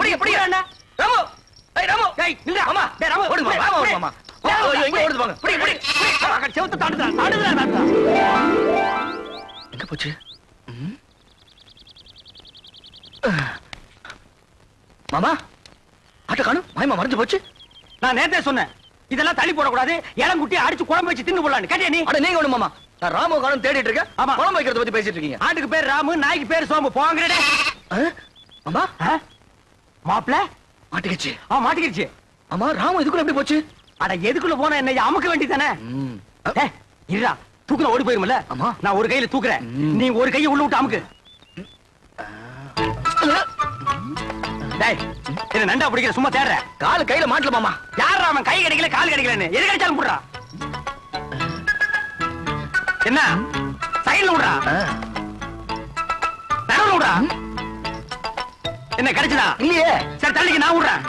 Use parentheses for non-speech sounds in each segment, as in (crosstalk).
பிடிங்க நீ பிடிங்க விடுறான்டா. ராமு. ஏய் ராமு. டேய், நில்லுடா. மாமா. டேய், ராமு, ஓடுங்க டேய், மாமா டேய், ஓடுங்க மாமா. டேய், ஐயோ, டேய், இங்க ஓடுது பாங்க பிடி பிடி. அட, செவுத்த தாண்டுதா, தாண்டுதா, தாண்டுதா. எங்க போச்சு? ம்? மாமா ஆட்ட காணும். மாயமா மறைஞ்சு போச்சு. நான் நேத்தே சொன்னேன். இதெல்லாம் தள்ளி போடக்கூடாது. இளங்குட்டி அடிச்சு குழம்பு வச்சு தின்னு போடலான்னு கேட்டியா நீ? அட நீங்க ஒண்ணு மாமா. நான் ராமு காணும் தேடிட்டு இருக்கேன். ஆமா. குழம்பு வைக்கிறத பத்தி பேசிட்டு இருக்கீங்க. ஆட்டுக்கு பேர் ராமு நாய்க்கு பேர் சோம்பு. போங்கடே ஆ? மாமா? மாப்பிள மாட்டிக்கிச்சு. ஆ மாட்டிக்கிடுச்சு ஆமா ராமு இதுக்குள்ள எப்படி போச்சு? அட எதுக்குள்ள போனா என்ன அமுக்க வேண்டியதானே இருடா தூக்குல ஓடி போயிருமில்ல? ஆமா. நான் ஒரு கையில தூக்குறேன். ம். நீ ஒரு கையை உள்ள விட்டு அமுக்கு. டேய் என்ன நண்டா பிடிக்கிற சும்மா தேடுற. காலு கையில மாட்டல மாமா. யாரா அவன் கை கிடைக்கல கால் கிடைக்கலன்னு? எது கிடைச்சாலும் போடுறா. என்ன? சைடுல விடுறா. ஆ. நடுவுல விடுறா. என்ன கிடைச்சதா? இல்லையே. சரி தள்ளிக்கு நான் விடுறேன்.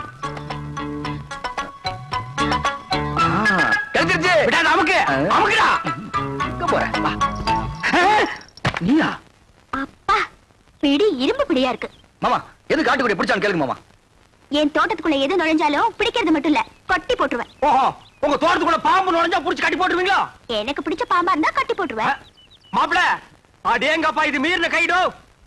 ஆ, கிடைச்சிருச்சு. விடாத அமுக்கு. அமுக்குடா. நீயா? அப்பா பிடி இரும்பு பிடியா இருக்கு. மாமா எது காட்டுக்குடி பிடிச்சான்னு கேளுங்க மாமா. என் தோட்டத்துக்குள்ள எது நுழைஞ்சாலும் பிடிக்கிறது மட்டும் இல்ல கொட்டி போட்டுருவேன். ஓஹோ உங்க தோட்டத்துக்குள்ள பாம்பு நுழைஞ்சா புடிச்சு கட்டி போட்டுருவீங்களா? எனக்கு பிடிச்ச பாம்பா இருந்தா கட்டி போட்டுருவேன். மாப்பிள அடேங்கப்பா இது மீறின கைடோ.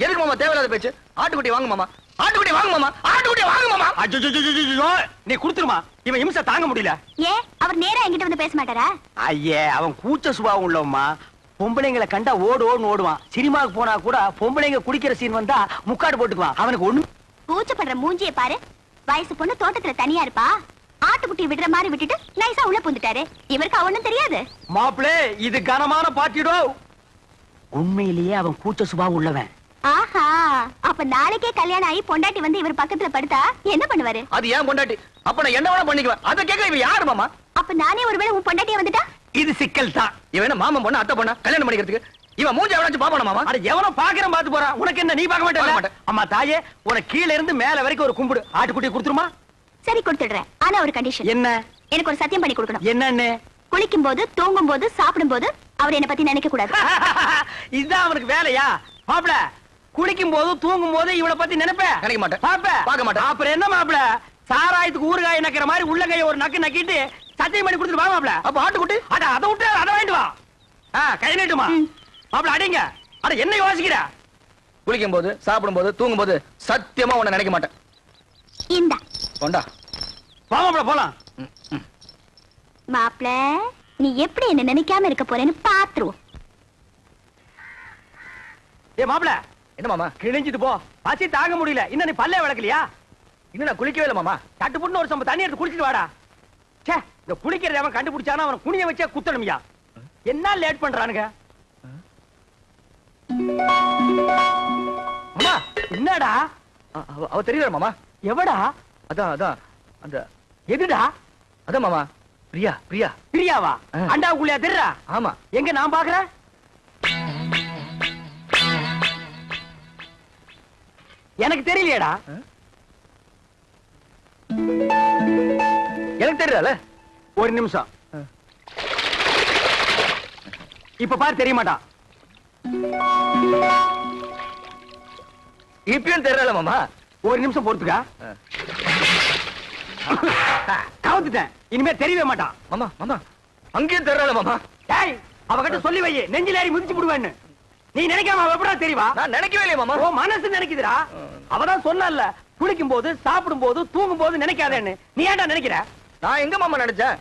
எதுக்கு மாமா தேவையில்லாத பேச்சு? ஆட்டுக்குட்டி வாங்க மாமா. ஆட்டுக்குட்டி வாங்க மாமா. ஆட்டுக்குட்டி வாங்க மாமா. அஜ்ஜோ நீ குடுத்துருமா. இவன் இம்சை தாங்க முடியல. ஏன் அவர் நேரா என்கிட்ட வந்து பேச மாட்டாரா? ஐயே அவன் கூச்ச சுபாவம் உள்ளவம்மா. பொம்பளைங்களை கண்டா ஓடு ஓடுன்னு ஓடுவான். சினிமாவுக்கு போனா கூட பொம்பளைங்க குடிக்கிற சீன் வந்தா முக்காடு போட்டுக்குவான். அவனுக்கு ஒண்ணு கூச்சப்படுற மூஞ்சிய பாரு. வயசு பொண்ணு தோட்டத்துல தனியா இருப்பா. ஆட்டுக்குட்டி விடுற மாதிரி விட்டுட்டு நைஸா உள்ள புந்துட்டாரு. இவருக்கு அவனும் தெரியாது. மாப்பிளே இது கனமான பாட்டிடோ உண்மையிலேயே அவன் கூச்ச சுபாவம் உள்ளவன். ஆஹா அப்ப நாளைக்கே கல்யாணம் ஆகி பொண்டாட்டி வந்து இவர் பக்கத்துல படுத்தா என்ன பண்ணுவாரு? அது ஏன் பொண்டாட்டி? அப்ப நான் என்ன வேணா பண்ணிக்குவேன். அதை கேட்க இவன் யாரு மாமா? அப்ப நானே ஒருவேளை உன் பொண்டாட்டியா வந்துட்டா? இது சிக்கல் தான். இவன் மாமன் பொண்ணு அத்தை பொண்ணா? கல்யாணம் பண்ணிக்கிறதுக்கு? இவன் மூஞ்சி எவனாச்சும் பாப்பானா மாமா? அட எவனோ பாக்குறேன் பாத்து போறான் உனக்கு என்ன நீ பார்க்க மாட்டே மாட்டேன். அம்மா தாயே உனக்கு கீழ இருந்து மேல வரைக்கும் ஒரு கும்பிடு. ஆட்டுக்குட்டி கொடுத்துருமா? சரி கொடுத்துடுறேன். ஆனா ஒரு கண்டிஷன் என்ன? எனக்கு ஒரு சத்தியம் பண்ணி கொடுக்கணும். என்னன்னு? குளிக்கும் போது தூங்கும் போது சாப்பிடும் போது அவர் என்ன பத்தி நினைக்க கூடாது (laughs) இதுதான் அவனுக்கு வேலையா? மாப்பிள குளிக்கும் போது தூங்கும் போது இவனை பத்தி நினைப்ப? நினைக்க மாட்டேன். பாப்ப பார்க்க மாட்டேன். அப்புறம் என்ன மாப்பிள? சாராயத்துக்கு ஊறுகாய் நக்கிற மாதிரி உள்ள கைய ஒரு நக்கு நக்கிட்டு சத்தியம் பண்ணி கொடுத்துட்டு வா மாப்பிள. அப்ப ஆட்டுக்குட்டி அட அதை விட்டு அதை வாங்கிட்டு வா. கை நீட்டுமா? ம். மாப்பிள அடிங்க. அட என்ன யோசிக்கிற? குளிக்கும் போது சாப்பிடும் போது தூங்கும் போது சத்தியமா உன்னை நினைக்க மாட்டேன். இந்தா. கொண்டா. வா மாப்பிள போலாம். ம், ம். மாப்ள நீ எப்படி என்ன நினைக்காம இருக்க போறேன்னு பாத்துருவோம். ஏ மாப்பிள. என்ன மாமா? கிழிஞ்சிட்டு போ. பசி தாங்க முடியல. இன்னும் நீ பல்லே விளக்கலையா? இன்னும் நான் குளிக்கவே இல்லை மாமா. தட்டு புட்டு ஒரு சம்ப தண்ணி எடுத்து குடிச்சிட்டு வாடா. ச்சே இந்த குளிக்கிறத அவன் கண்டுபிடிச்சானா அவன் குனிய வச்சே குத்தணும்யா. என்ன லேட் பண்றானுங்க? மாமா என்னடா? அவ- தெரியல மாமா? எவடா? அதான் அதான். அந்த எதுடா? அதான் மாமா. பிரியா பிரியா. பிரியாவா. அண்டாவுக்குள்ளயா திருறா? ஆமா. எங்க நான் பாக்குறேன்? எனக்கு தெரியலையேடா. எனக்கு தெரியல. ஒரு நிமிஷம். இப்ப பாரு தெரிய மாட்டான். இப்பயும் தெரியல மாமா. ஒரு நிமிஷம் பொறுத்துக்கா. கவுத்துட்டேன். இனிமே தெரியவே மாட்டான். மாமா மாமா. அங்கேயும் தெரியல மாமா. அவகிட்ட சொல்லி வை. நெஞ்சில ஏறி மிதிச்சு விடுவேன்னு. நீ நினைக்காம அவ எப்படா தெரியவா நான் நினைக்கவே இல்லையே மாமா. ஓ மனசு நினைக்குதுடா. அவதான் சொன்னல குளிக்கும் போது சாப்பிடும் போது தூங்கும் போது நினைக்காதேன்னு. நீ ஏன்டா நினைக்கிற? நான் எங்க மாமா நினைச்சேன்?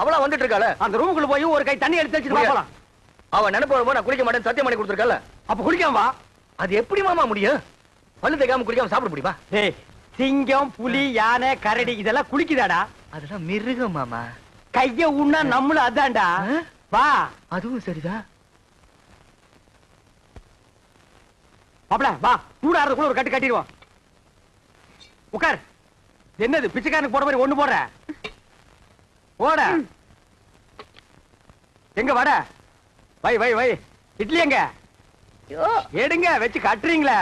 அவளா வந்துட்டு இருக்காள. அந்த ரூமுக்குள்ள போய் ஒரு கை தண்ணி எடுத்து வச்சுட்டு. போலாம். அவ நினைப்பு வரும்போது நான் குளிக்க மாட்டேன் சத்தியம் பண்ணி கொடுத்துருக்கல அப்ப குளிக்காம வா. அது எப்படி மாமா முடியும்? பல்லு தேய்க்காம குளிக்காம சாப்பிட முடியுமா? டேய் சிங்கம் புலி யானை கரடி இதெல்லாம் குளிக்குதாடா. அதெல்லாம் மிருகம் மாமா. கைய உண்ணா நம்மளும் அதான்டா? வா. அதுவும் சரிதான். மாப்ள வா. சூடாறதுக்குள்ள ஒரு கட்டு கட்டிடுவோம். உட்கார் என்னது பிச்சைக்காரனுக்கு போற மாதிரி ஒண்ணு போடுற? போட. எங்க வட? வை வை வை. இட்லி எங்க? எடுங்க வச்சு கட்டுறீங்களா.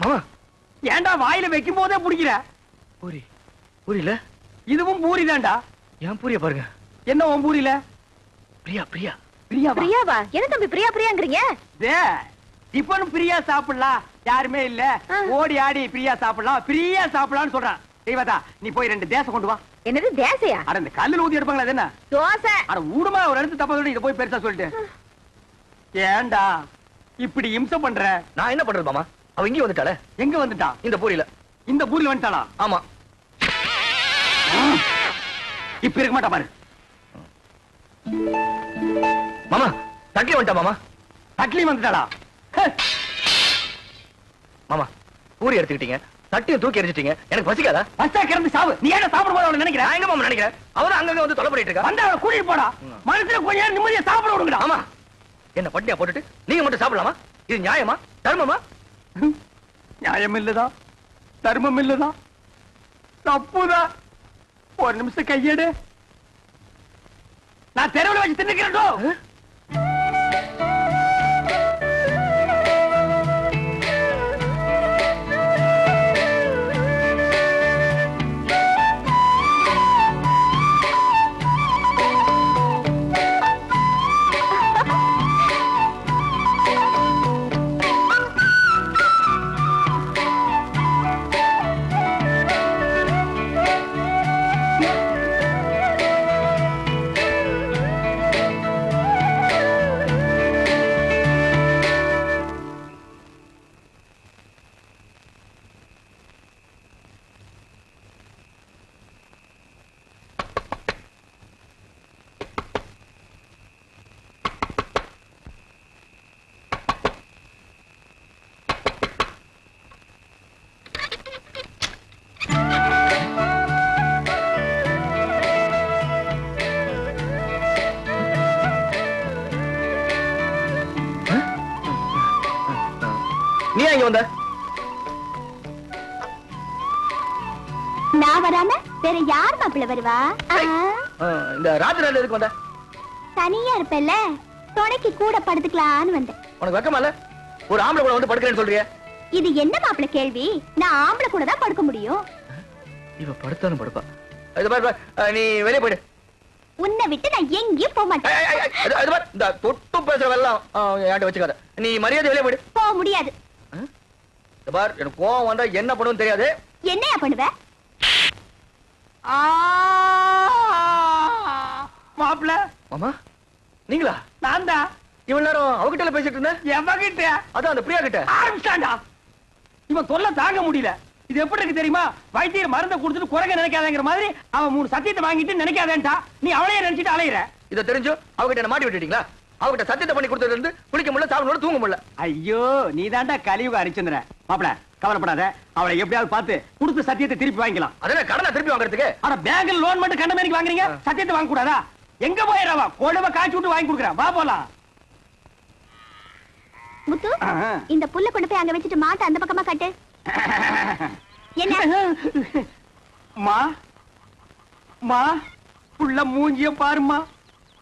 மாமா. ஏன்டா வாயில வைக்கும் போதே பிடிக்கிற? பூரி பூரியில? இதுவும் பூரி தான்டா ஏன் பூரிய பாருங்க. என்ன உன் பூரியில? பிரியா பிரியா. பிரியா பிரியாவா? என்ன தம்பி பிரியா பிரியாங்கிறீங்க? டே டிஃபன் பிரியா சாப்பிடலாம் யாருமே இல்ல. ஓடி ஆடி பிரியா சாப்பிடலாம் பிரியா சாப்பிடலாம்னு சொல்றான். தெய்வதா நீ போய் ரெண்டு தேசம் கொண்டு வா. என்னது தேசையா? அட இந்த கல்லுல ஊத்தி எடுப்பாங்களா என்ன? தோசை. அட ஊடுமா ஒரு இடத்து தப்பா சொல்லி இதை போய் பெருசா சொல்லிட்டு ஏன்டா இப்படி இம்சை பண்ற? நான் என்ன பண்றது மாமா? அவ இங்கே வந்துட்டாளே. எங்க வந்துட்டான் இந்த பூரியில. இந்த பூரில் வந்துட்டாளா? ஆமா. இப்ப இருக்க மாட்டா பாரு. மாமா தட்டி வந்துட்டா மாமா. அட்லி வந்துட்டாளா? மாமா பூரி எடுத்துக்கிட்டீங்க. தட்டியும் தூக்கி எரிஞ்சிட்டீங்க. எனக்கு பசிக்காதா? பஸ்டா கிளம்பி சாவு. நீ ஏன்டா சாப்பிட போது அவனை நினைக்கிற? நான் எங்க மாமா நினைக்கிறேன்? அவதான் அங்கங்க வந்து தொலை பண்ணிட்டு இருக்கா? வந்தா அவனை கூட்டிட்டு போடா. மனசுல கொஞ்ச நேரம் நிம்மதியா சாப்பிட விடுங்கடா. ஆமா என்ன பட்டியா போட்டுட்டு? நீங்க மட்டும் சாப்பிடலாமா? இது நியாயமா? தர்மமா? நியாயம் இல்லதா தர்மம் இல்லதா தப்புதான் ஒரு நிமிஷம் கையேடு. நான் தெருவில் வச்சு தின்னுக்கிறேன் வருவா இந்த ராத்திரி எதுக்கு வந்த? தனியா இருப்பல்ல? துணைக்கு கூட படுத்துக்கலான்னு வந்தேன். உனக்கு வெக்கமா இல்ல? ஒரு ஆம்பளை கூட வந்து படுக்கிறேன்னு சொல்றிய. இது என்ன மாப்பிள்ள கேள்வி? நான் ஆம்பளை கூட தான் படுக்க முடியும். இவ படுத்தாலும் படுப்பா. இது பாரு, நீ வெளியே போயிடு. உன்னை விட்டு நான் எங்கேயும் போக மாட்டேன். இந்த தொட்டு பேசுற வெள்ளம். என்கிட்ட வச்சுக்காத. நீ மரியாதை வெளியே போயிடு. போக முடியாது. பார் எனக்கு கோவம் வந்தா என்ன பண்ணுன்னு தெரியாது. என்னையா பண்ணுவ? மாப்பிள்ள. மாமா நீங்களா? நான் தான். இவ்வளவு நேரம் அவகிட்ட பேசிட்டு இருந்தேன். எவகிட்ட? அதான் அந்த பிரியா கிட்ட ஆரம்பிச்சாண்டா இவன் தொல்லை தாங்க முடியல. இது எப்படி இருக்கு தெரியுமா? வைத்தியர் மருந்தை கொடுத்துட்டு குறைக்க நினைக்காதங்கிற மாதிரி அவன் மூணு சத்தியத்தை வாங்கிட்டு நினைக்காதேன்டா நீ அவளையே நினைச்சிட்டு அலையிற. இதை தெரிஞ்சு அவகிட்ட என்ன மாட்டி விட்டுட்டீங்களா? அவகிட்ட சத்தியத்தை பண்ணி கொடுத்ததுல இருந்து குளிக்க முடியல சாப்பிட தூங்க முடியல. ஐயோ நீ தாண்டா கலியுக அரிச்சந்திர மாப்பிள கவலைப்படாத. அவளை எப்படியாவது பார்த்து கொடுத்த சத்தியத்தை திருப்பி வாங்கிக்கலாம். அதென்ன கடனை திருப்பி வாங்குறதுக்கு? ஆனா பேங்க்ல லோன் மட்டும் கண்ட மாதிரி வாங்குறீங்க? சத்தியத்தை வாங்க கூடாதா எங்க போயிடவா கொழுவ காய்ச்சி விட்டு வாங்கி கொடுக்குறேன். வா போலாம். முத்து. இந்த புல்ல கொண்டு போய் அங்க வச்சுட்டு மாட்டை அந்த பக்கமா கட்டு. என்ன? (laughs) மா மா புள்ள மூஞ்சிய பாருமா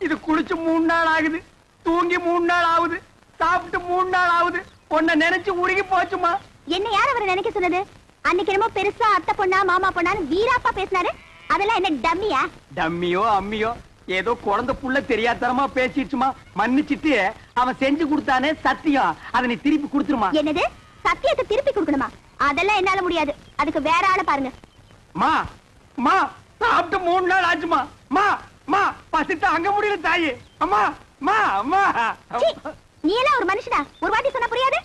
இது குளிச்சு மூணு நாள் ஆகுது. தூங்கி மூணு நாள் ஆகுது. சாப்பிட்டு மூணு நாள் ஆகுது. உன்னை நினைச்சு உருகி போச்சுமா என்ன யார் அவரை நினைக்க சொன்னது? அன்னைக்கு என்னமோ பெருசா அத்தை பொண்ணா மாமா பொண்ணான்னு வீராப்பா பேசினாரு. அதெல்லாம் என்ன டம்மியா? டம்மியோ அம்மியோ ஏதோ குழந்தை புள்ள தெரியாதனமா பேசிடுச்சுமா? மன்னிச்சிட்டு அவன் செஞ்சு கொடுத்தானே சத்தியம். அதை நீ திருப்பி கொடுத்துருமா? என்னது? சத்தியத்தை திருப்பி கொடுக்கணுமா? அதெல்லாம் என்னால முடியாது. அதுக்கு வேற ஆளை பாருங்க. மா மா சாப்பிட்டு மூணு நாள் ஆச்சுமா? மா மா பசித்து அங்க முடியல தாயி. அம்மா மா அம்மா. நீ எல்லாம் ஒரு மனுஷனா? ஒரு வாட்டி சொன்னா புரியாது?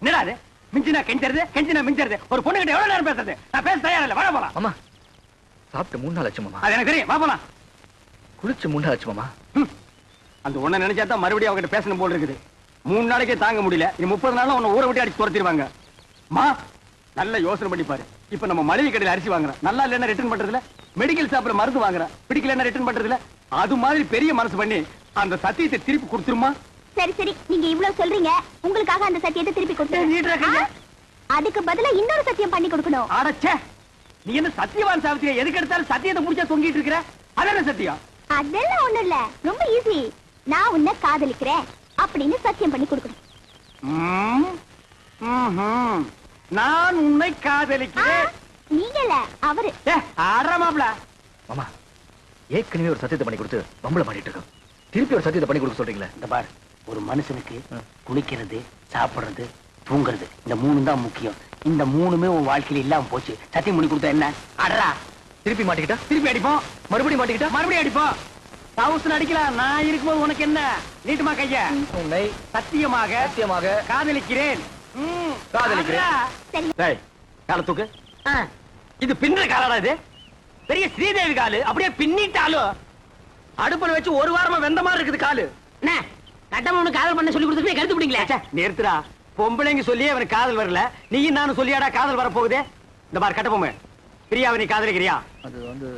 என்னடா மிஞ்சினா கெஞ்சறது கெஞ்சினா மிஞ்சறது. ஒரு பொண்ணு கிட்ட எவ்வளவு நேரம் பேசுறது? நான் பேச தயாரா இல்ல வர போலாம். மாமா சாப்பிட்டு மூணு நாள் ஆச்சு மாமா. அது எனக்கு தெரியும். வா போலாம். குளிச்சு மூணு நாள் ஆச்சு மாமா. அந்த ஒண்ண நினைச்சா தான் மறுபடியும் அவகிட்ட பேசணும் போல இருக்குது. மூணு நாளைக்கே தாங்க முடியல. இது முப்பது நாள்ல உன்னை ஊரை விட்டு அடிச்சு துரத்திடுவாங்க. மா நல்ல யோசனை பண்ணி பாரு. இப்ப நம்ம மளிகை கடையில அரிசி வாங்குறோம் நல்லா இல்லைன்னா ரிட்டர்ன் பண்றதுல மெடிக்கல் ஷாப்ல மருந்து வாங்குறோம் பிடிக்கலன்னா ரிட்டர்ன் பண்றதுல அது மாதிரி பெரிய மனசு பண்ணி அந்த சத்தியத்தை திருப்பி கொடுத்துருமா? சரி சரி. நீங்க இவ்வளவு சொல்றீங்க. உங்களுக்காக அந்த சத்தியத்தை திருப்பி. கொடுத்து அதுக்கு பதிலா இன்னொரு சத்தியம் பண்ணி கொடுக்கணும். அடச்சே நீ என்ன சத்தியவான் சாவித்திரி? எதுக்கு எடுத்தாலும் சத்தியத்தை முடிச்சா தொங்கிட்டு இருக்கிற? அதான சத்தியம்? அதெல்லாம் ஒண்ணும் இல்ல. ரொம்ப ஈஸி நான் உன்னை காதலிக்கிறேன். அப்படின்னு சத்தியம் பண்ணி கொடுக்கணும். நான் உன்னை காதலிக்கிறேன். நீங்க இல்ல அவரு. ஏ, ஆடுறா மாப்ள மாமா ஏற்கனவே ஒரு சத்தியத்தை பண்ணி கொடுத்து பம்பளை பண்ணிட்டு இருக்கோம். திருப்பி ஒரு சத்தியத்தை பண்ணி கொடுக்க சொல்றீங்களே. இந்த பார். ஒரு மனுஷனுக்கு. குளிக்கிறது சாப்பிடுறது தூங்குறது இந்த மூணு தான் முக்கியம். இந்த மூணுமே உன் வாழ்க்கையில இல்லாம போச்சு. சத்தியம் பண்ணி கொடுத்தா என்ன? அடரா திருப்பி மாட்டிக்கிட்டா? திருப்பி அடிப்போம். மறுபடியும் மாட்டிக்கிட்டா? மறுபடியும் அடிப்போம். தௌசண்ட் அடிக்கலாம் நான் இருக்கும்போது உனக்கு என்ன? நீட்டுமா கைய? உன்னை சத்தியமாக சத்தியமாக காதலிக்கிறேன். காதலிக்கிறேன். காலை தூக்கு. இது பின்னுற காலடா இது? பெரிய ஸ்ரீதேவி காலு. அப்படியே பின்னிட்டாலும் அடுப்புல வச்சு ஒரு வாரமா வெந்த மாதிரி இருக்குது காலு. என்ன? கட்டமனு காதல் பண்ண சொல்லி கொடுத்துட்டு கருத்து பிடிங்களே. ச்சே, நிறுத்துடா. பொம்பளைங்க சொல்லியே அவனுக்கு காதல் வரல. நீயும் நானும் சொல்லியாடா காதல் வர போகுதே இந்த பார் கட்டபொம்மை பிரியாவை நீ காதலிக்கிறியா? அது வந்து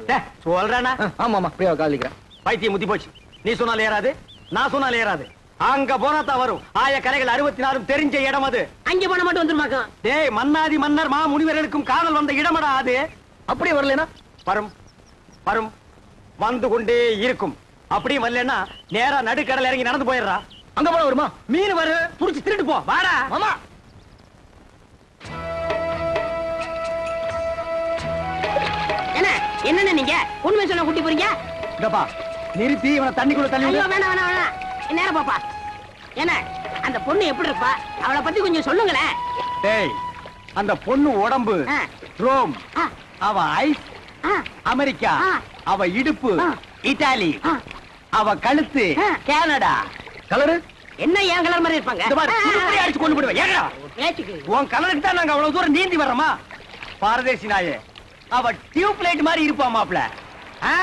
சொல்றானா? ஆமா ஆமா பிரியாவை காதலிக்கிறேன். பைத்தியம் முத்தி போச்சு. நீ சொன்னாலும் ஏறாது நான் சொன்னாலும் ஏறாது. அங்க போனா தான் வரும். ஆய கலைகள் அறுபத்தி நாலும் தெரிஞ்ச இடம் அது. அங்க போன மட்டும் வந்துருமாக்கும் டேய் மன்னாதி மன்னர் மா முனிவர்களுக்கும் காதல் வந்த இடமடா அது. அப்படியே வரலனா வரும் வரும். வந்து கொண்டே இருக்கும். அப்படியே வரலன்னா நேரா நடுக்கடல் இறங்கி நடந்து போயிடுறா. அங்க போனா வருமா? மீன் வரு புடிச்சு திருட்டு போ வாடா. மாமா. என்ன நீங்க? உண்மை சொல்ல கூட்டி போறீங்க இதப்பா நிறுத்தி இவனை தண்ணிக்குள்ள தள்ளி விடு. வேணாம் வேணாம் வேணாம். நேரம் பாப்பா. என்ன அந்த பொண்ணு எப்படி இருப்பா? அவளை பத்தி கொஞ்சம் சொல்லுங்களேன். டேய் அந்த பொண்ணு உடம்பு. ரோம். ஆ, அவ ஐஸ் அமெரிக்கா. அவ இடுப்பு ஆ. அவ கழுத்து. கனடா கலரு? என்ன ஏன் கலர் மாதிரி இருப்பாங்க? இந்த மாதிரி துருப்பிடி அடிச்சு கொண்டு போடுவேன். உன் கலருக்கு தான் நாங்க அவ்வளவு தூரம் நீந்தி வர்றோமா? பாரதேசி நாயே அவ டியூப் லைட் மாதிரி இருப்பா மாப்ள ஆ,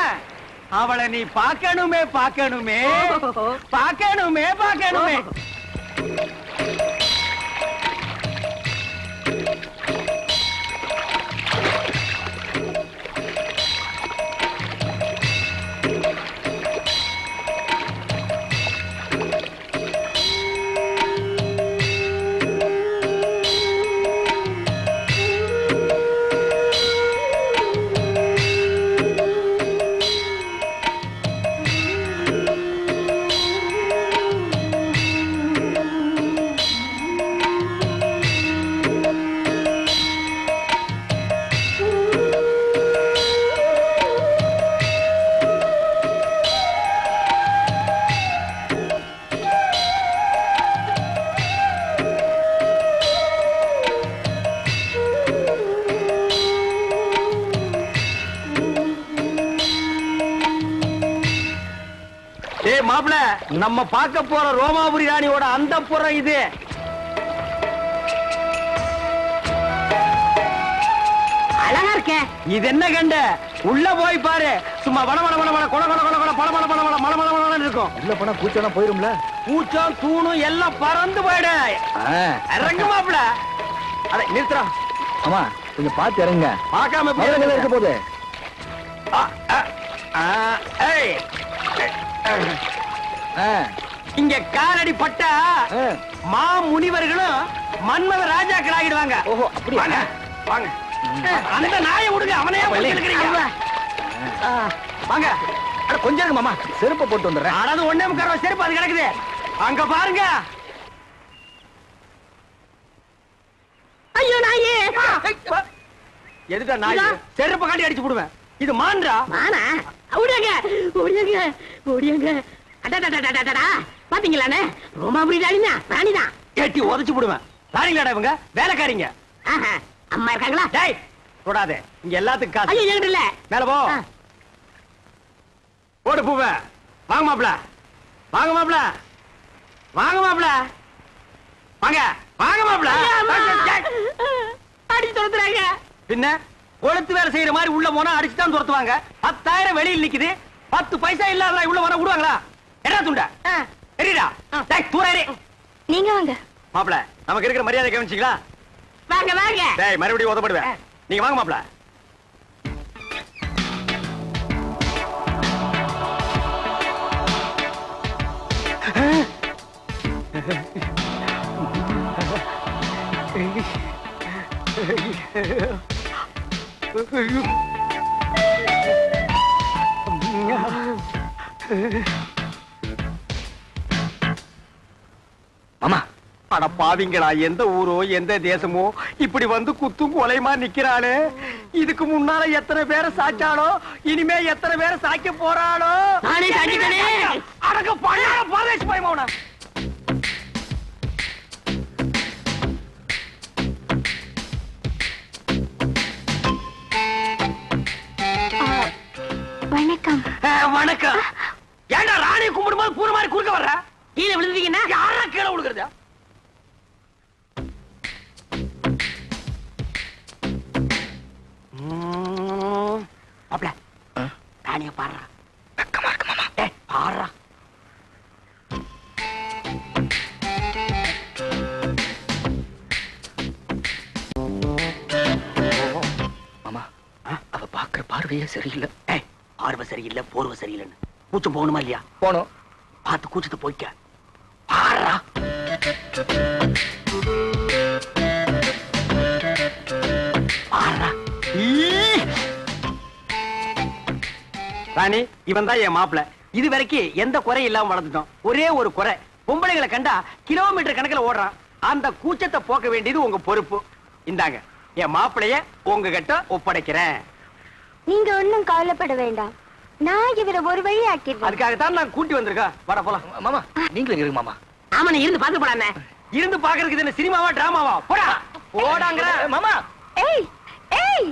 அவளை நீ பார்க்கணுமே பார்க்கணுமே. பார்க்கணுமே பார்க்கணுமே. மாப்ள நம்ம பார்க்க போற ரோமாபுரி ராணியோட அந்த புறம் இது. அழகா இருக்கேன் இது என்ன கண்ட? உள்ள போய் பாரு. சும்மா வள வள வள வள கொல கொல கொல கொல பல பல பல பல மல மல மல இருக்கும். உள்ள போனா கூச்சம்னா போயிரும்ல? பூச்சம் தூணும் எல்லாம் பறந்து போயிடு. இறங்கு மாப்ள அட நிறுத்துறா ஆமா கொஞ்சம் பார்த்து இறங்க பார்க்காம? இருக்க போகுது. ஆ, ஆ, ஆ, ஏய். இங்க காலடி பட்டா. மா முனிவர்களும் மன்மத ராஜாக்கள் ஆகிடுவாங்க. ஓஹோ, அப்படியா? வாங்க வாங்க. அந்த நாயை விடுங்க அவனையே வாங்க. அட கொஞ்சம் இருங்க மாமா. செருப்பை போட்டு வந்துடுறேன். அதாவது ஒண்ணே முக்கால் ரூபா செருப்பு அது கிடக்குது. அங்க பாருங்க. ஐயோ நாயே. எதுடா நாய்? செருப்பு காட்டி அடிச்சு போடுவேன். இது மான்றா மானா? ஓடியாங்க ஓடியாங்க ஓடியாங்க பாத்தீங்களாண்ணே? ரோமாபுரி ராணினா ராணிதான் கட்டி உதைச்சு போடுவேன். ராணிங்களாடா இவங்க? வேலைக்காரிங்க. அம்மா இருக்காங்களா? டேய் தொடாதே இங்க எல்லாத்துக்கும் காசு. ஐயோ என்கிட்ட இல்ல. மேல போ. ஆ. ஓடு பூவ. வாங்க மாப்ள வாங்க மாப்ள வாங்க மாப்ள வாங்க. வாங்க மாப்ள. அடிச்சு துரத்துறாங்க. பின்ன கொளுத்து வேலை செய்யற மாதிரி உள்ள போனா அடிச்சு தான் துரத்துவாங்க. பத்தாயிரம் வெளியில் நிக்குது. பத்து பைசா இல்லாத உள்ள வர விடுவாங்களா? சின்ன நீங்க மாப்பிள நமக்கு இருக்கிற மரியாதை கவனிச்சிங்களா? வாங்க வாங்க. மறுபடியும் உதப்படுவேன். நீங்க வாங்க மாப்பிள. மாமா. அட பாவிங்களா எந்த ஊரோ எந்த தேசமோ இப்படி வந்து குத்தும் கொலைமா நிக்கிறாளே. இதுக்கு முன்னால எத்தனை பேரை சாச்சாளோ இனிமே எத்தனை பேரை சாய்க்க போறாளோ. அடக்க பண்ணாட பாரதேசி பயமாவனா வணக்கம். வணக்கம். ஏன்டா ராணியை கும்பிடும்போது பூர மாதிரி குறுக்க வர்ற? கீழே விழுந்தீங்கன்னா யாரா கீழே விழுகிறது? ஆ? ராணிய பாடுறா. வெக்கமா இருக்கு மாமா. டேய் பாடுறா. மாமா அவ பாக்குற பார்வையே சரியில்லை. பார்வை சரியில்லை போர்வை சரியில்லைன்னு. கூச்சம் போகணுமா இல்லையா? போனோம் பார்த்து கூச்சத்தை போய்க்க. ராணி இவன் தான் என் மாப்பிள. இது வரைக்கும் எந்த குறை இல்லாம வளர்ந்துட்டோம். ஒரே ஒரு குறை. பொம்பளைகளை கண்டா கிலோமீட்டர் கணக்குல ஓடுறான். அந்த கூச்சத்தை போக்க வேண்டியது உங்க பொறுப்பு. இந்தாங்க என் மாப்பிளைய உங்ககிட்ட ஒப்படைக்கிறேன். நீங்க ஒண்ணும் கவலைப்பட வேண்டாம். நான் இவரை ஒரு வழி ஆக்கிடுவேன் அதுக்காகத்தான் நான் கூட்டி வந்திருக்கேன். வர போலாம். மாமா நீங்களும் இருங்க மாமா. ஆமா நீ இருந்து பாத்து போடாமே இருந்து பாக்குறதுக்கு இது சினிமாவா டிராமாவா? போடா. போடாங்கற மாமா. ஏய் ஏய்.